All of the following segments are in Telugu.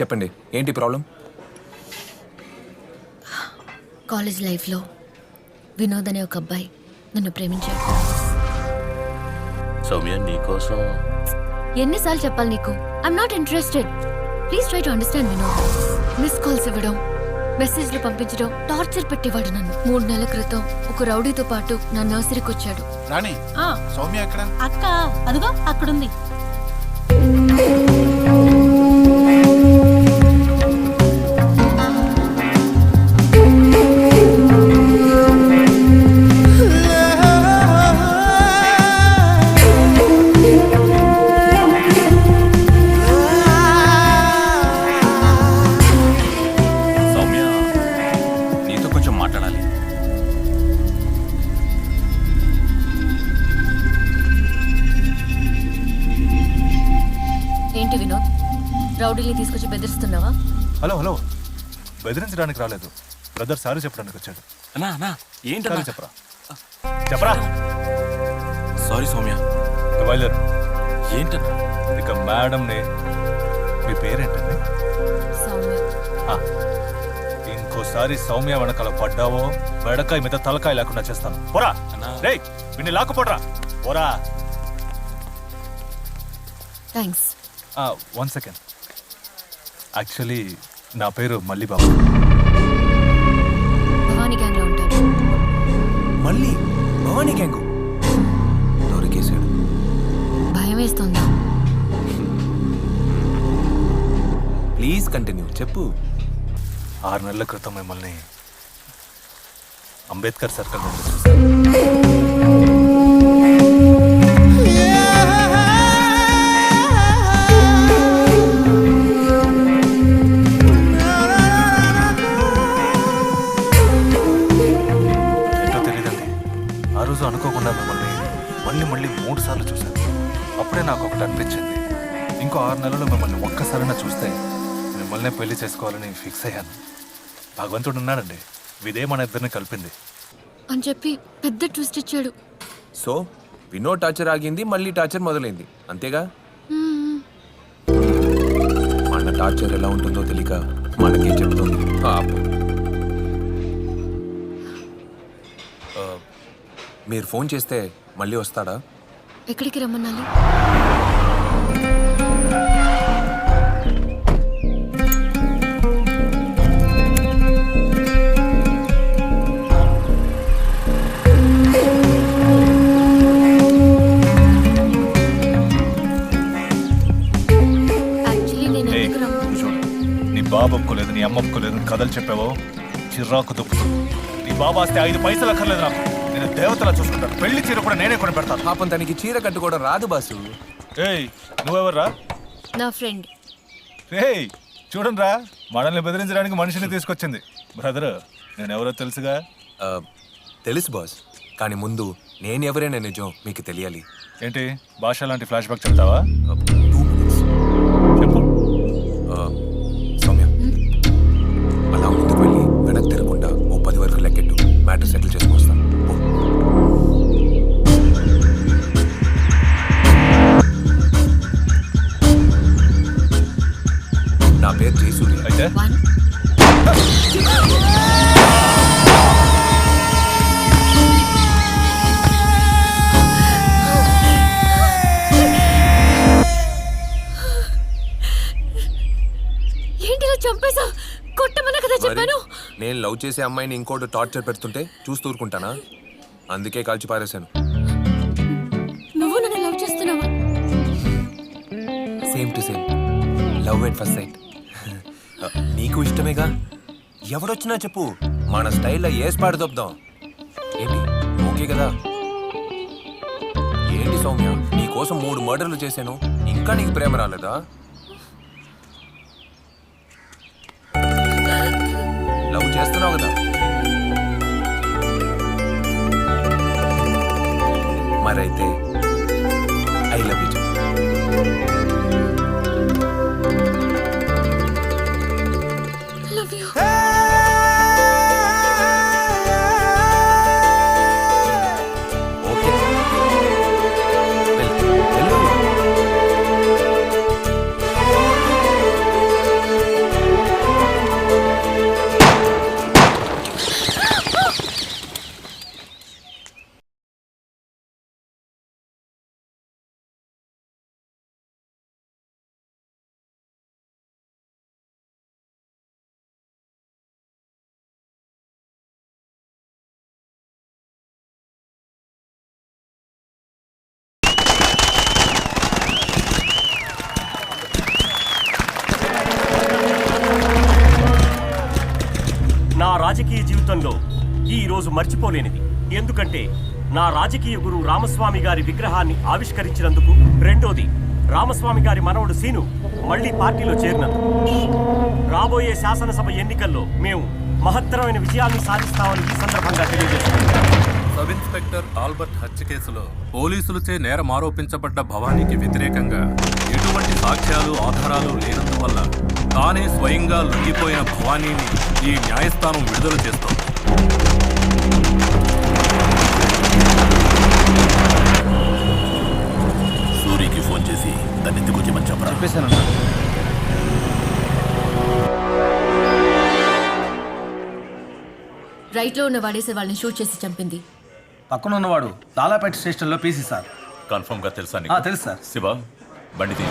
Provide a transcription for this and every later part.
చెప్పండి ఏంటి ప్రాబ్లం? కాలేజ్ లైఫ్లో వినోద్ అనే ఒక అబ్బాయి నన్ను ప్రేమించాడు. సౌమ్య నీకోసం? ఎన్నిసార్లు చెప్పాలి నీకు? I'm not interested please try to understand Vinod. Miss calls ఇవ్వడం మెసేజ్లు పంపించడం టార్చర్ పెట్టేవాడు నన్ను. మూడు నెలల క్రితం ఒక రౌడీతో పాటు నా నర్సరీకి వచ్చాడు. రాణి ఆ, సౌమ్య ఎక్కడ? అక్క అదిగో అక్కడుంది. Hello hello. బెదిరించడానికి రాలేదు. బ్రదర్ సారీ చెప్పడానికి వచ్చాడు. అన్నా అన్నా సారీ ఏంటన్నా చెప్పరా? చెప్పరా? సారీ సౌమ్య. ఇక బయలుదేరు ఏంటన్నా? ఇక మేడంని మీ పేరేంటండి? సౌమ్య. ఆ, ఇంకోసారి సౌమ్య వెనకాల పడ్డావో మెడకాయ మీద తలకాయ లేకుండా చేస్తాను. పోరా. అన్నా. రేయ్ విన్ని లాక్కుపోట్రా. పోరా. థ్యాంక్స్ వన్ సెకండ్ యాక్చువల్లీ నా పేరు మల్లిబాబు. భవానీ గ్యాంగ్లో ఉంటాడు మళ్ళీ భవానీ గ్యాంగు? దొరికేశాడు. భయం వేస్తోందా. ప్లీజ్ కంటిన్యూ చెప్పు. ఆరు నెలల క్రితం మిమ్మల్ని అంబేద్కర్ సర్కిల్ నెలలు మిమ్మల్ని ఒక్కసారైనా చూస్తే మిమ్మల్నే పెళ్ళి చేసుకోవాలని ఫిక్స్ అయ్యాను. భగవంతుడు ఉన్నాడండి. ఇదే మన ఇద్దరిని కలిపింది. అని చెప్పి పెద్ద ట్విస్ట్ ఇచ్చాడు. సో వినో టార్చర్ ఆగింది మళ్ళీ టార్చర్ మొదలైంది. అంతేగా. మన టార్చర్ ఎలా ఉంటుందో తెలియక మనకే చెప్తుంది? పాపం. ఆ, మీరు ఫోన్ చేస్తే మళ్ళీ వస్తాడా? ఎక్కడికి రమ్మన్నాలి కథలు చెప్పావో? చిర్రాకు దుప్పుతుంది నీ బాబు ఆస్తే ఐదు పైసలు అక్కర్లేదు నాకు నేను దేవతలా చూసుకుంటాను. పెళ్ళి చీర కూడా నేనే కొని పెడతాను పాపం తనకి చీర కట్టుకోవడం రాదు బాసు. ఏయ్ నువ్వెవర్రా? నా ఫ్రెండ్. రేయ్ చూడండి రా మనల్ని బెదిరించడానికి మనిషిని తీసుకొచ్చింది. బ్రదర్ నేను ఎవరో తెలుసుగా? ఆ, తెలుసు బాస్. కానీ ముందు నేను ఎవరైనా నిజం మీకు తెలియాలి. ఏంటి భాష లాంటి ఫ్లాష్ బ్యాక్ చెప్తావా? చంపేశా కొట్టమన్నా కదా చెప్పాను? నేను లవ్ చేసే అమ్మాయిని ఇంకోటి టార్చర్ పెడుతుంటే చూస్తూ ఊరుకుంటానా? అందుకే కాల్చి పారేశాను. నువ్వు నన్ను లవ్ చేస్తున్నావా? Same to same love at first sight నీకు ఇష్టమేగా? ఎవరొచ్చినా చెప్పు. మన స్టైల్లో ఏ స్పాట్ దొబ్బుదాం. ఏంటి? ఓకే కదా? ఏంటి సౌమ్య? నీ కోసం మూడు మర్డర్లు చేశాను. ఇంకా నీకు ప్రేమ రాలేదా? లవ్ చేస్తున్నావు కదా. మరైతే జీవితంలో ఈ రోజు మర్చిపోలేనిది. ఎందుకంటే నా రాజకీయ గురువు రామస్వామి గారి విగ్రహాన్ని ఆవిష్కరించినందుకు రెండోది రామస్వామి గారి మనవడు సీను మళ్ళీ పార్టీలో చేరినందుకు. రాబోయే శాసనసభ ఎన్నికల్లో మేము మహత్తరమైన విజయాన్ని సాధిస్తామని ఈ సందర్భంగా తెలియజేస్తున్నాం. సబ్ ఇన్స్పెక్టర్ ఆల్బర్ట్ హత్య కేసులో పోలీసులచే నేరం ఆరోపించబడ్డ భవానీకి వ్యతిరేకంగా ఎటువంటి సాక్ష్యాలు ఆధారాలు లేనందువల్ల తానే స్వయంగా లొంగిపోయిన భవానీని ఈ న్యాయస్థానం విడుదల చేస్తోంది. సూరికి ఫోన్ చేసి దాన్ని ఎత్తుకొచ్చి చెప్పరా? రైట్లో ఉన్న వాడేసే వాళ్ళని షూట్ చేసి చంపింది. పక్కన ఉన్నవాడు లాలాపేట స్టేషన్లో పీసీ సార్. కన్ఫర్మ్గా తెలుసా ఆ, నీకు? తెలుసు సార్. శివ బండి తీ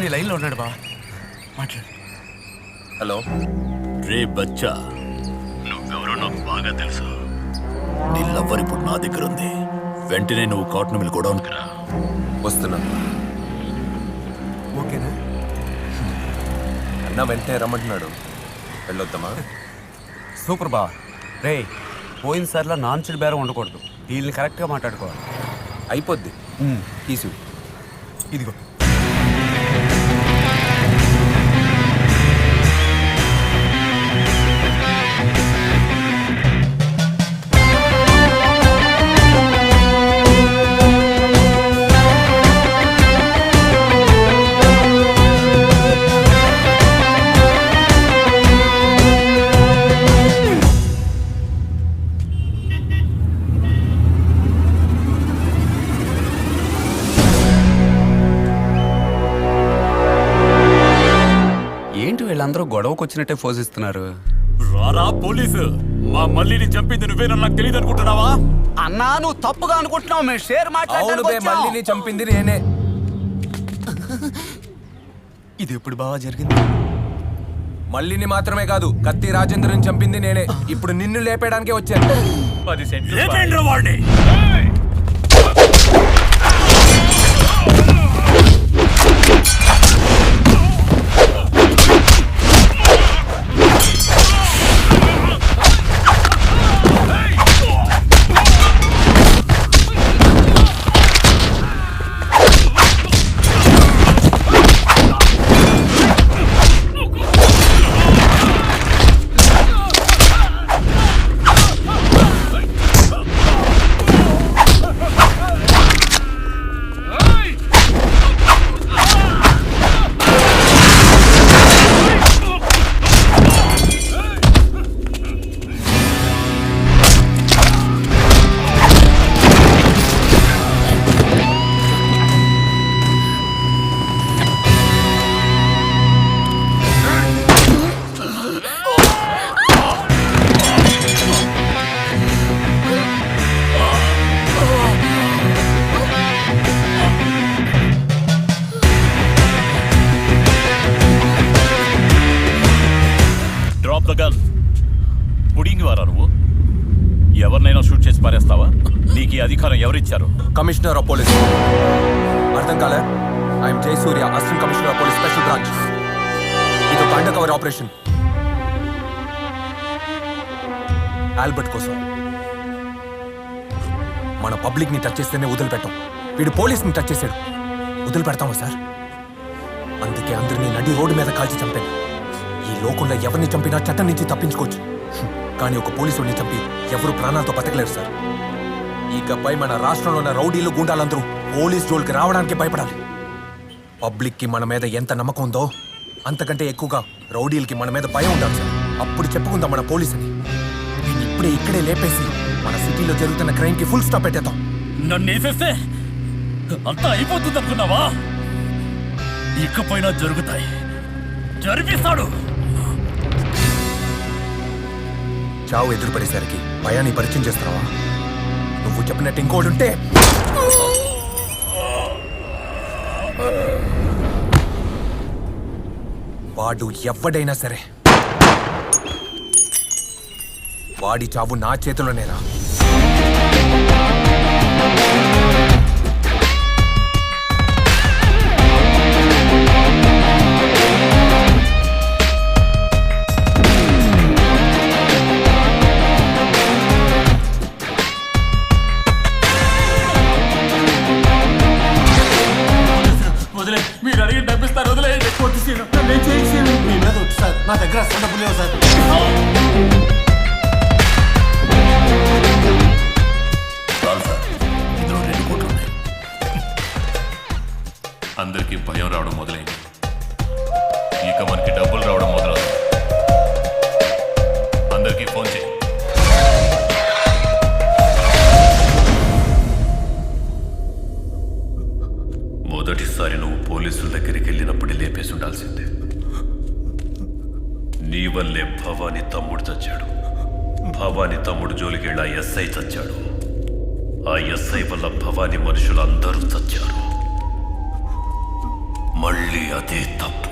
భవానీ లైన్లో ఉన్నాడు బా మాట్లాడు. హలో. రే బచ్చా. నువ్వెవరో నాకు బాగా తెలుసు. నీ లవ్వర్ ఇప్పుడు నా దగ్గర ఉంది. వెంటనే నువ్వు కాటన్ మిల్ గోడౌన్కి రా. వస్తున్నాను ఓకేనా? అన్న వెంటనే రమ్మంటున్నాడు. వెళ్ళొద్దామా సూపర్ బా రే పోయినసారిలో నాన్ చెడు బేరం ఉండకూడదు. వీళ్ళని కరెక్ట్గా మాట్లాడుకోవాలి. అయిపోద్ది. తీసు ఇదిగో. వీళ్ళందరూ గొడవకు వచ్చినట్టే పోజిస్తున్నారు రారా పోలీసు మా మల్లిని చంపింది నువ్వేనని నాకు తెలియదు అనుకుంటున్నావా? అన్నా నువ్వు తప్పుగా అనుకుంటున్నావు. మేము షేర్ అవును బే మళ్ళీ చంపింది నేనే. ఇది ఎప్పుడు బాగా జరిగింది? మల్లిని మాత్రమే కాదు కత్తి రాజేంద్రని చంపింది నేనే. ఇప్పుడు నిన్ను లేపేయడానికే వచ్చాను. పది సెంట్లు వాడిని. ద గన్ పుడింగి వారా నువ్వు? ఎవరినైనా షూట్ చేసి పారేస్తావా? నీకు ఈ అధికారం ఎవరిచ్చారు? Commissioner of police. అర్థం కాలే? I'm Jai Surya assistant commissioner of police special branch ఇది ఒక అండర్ కవర్ ఆపరేషన్. ఆల్బర్ట్ కోసం. మన పబ్లిక్ని టచ్ చేస్తేనే వదిలిపెట్టాం. వీడు పోలీస్ని టచ్ చేశాడు. వదిలిపెడతామా సార్? అందుకే అందరినీ నడి రోడ్డు మీద కాల్చి చంపాను. ఈ లోకంలో ఎవరిని చంపినా చట్టం నుంచి తప్పించుకోవచ్చు. కానీ ఒక పోలీసుని చంపి ఎవరు ప్రాణాలతో బతకలేరు సార్. ఇకపై మన రాష్ట్రంలో ఉన్న రౌడీలు గుండాలందరూ పోలీస్ జోలికి రావడానికి భయపడాలి. పబ్లిక్కి మన మీద ఎంత నమ్మకం ఉందో అంతకంటే ఎక్కువగా రౌడీలకి మన మీద భయం ఉండాలి సార్. అప్పుడు చెప్పుకుందాం మన పోలీసుని. నేను ఇప్పుడే ఇక్కడే లేపేసి మన సిటీలో జరుగుతున్న క్రైమ్కి ఫుల్ స్టాప్ పెట్టేద్దాం. నన్ను వేసేస్తే అంతా అయిపోతుంది అనుకున్నావా? ఇకపైనా జరుగుతాయి. జరిపిస్తాడు. చావు ఎదురుపడేసరికి భయాన్ని పరిచయం చేస్తున్నావా నువ్వు చెప్పినట్టు ఇంకోడుంటే వాడు ఎవడైనా సరే. వాడి చావు నా చేతిలోనేరా. అందరికీ భయం రావడం మొదలైంది. ఇక మనకి డబ్బులు రావడం మొదలవుతుంది. అందరికీ ఫోన్ చేయి. మొదటిసారి నువ్వు పోలీసుల దగ్గరికి వెళ్ళినప్పుడు లేపేసి ఉండాల్సిందే. నీ వల్లే భవానీ తమ్ముడు చచ్చాడు. భవానీ తమ్ముడు జోలికి వెళ్ళా ఎస్ఐ చచ్చాడు. ఆ ఎస్ఐ వల్ల భవానీ మనుషులందరూ చచ్చారు. మళ్ళీ అదే తప్పు.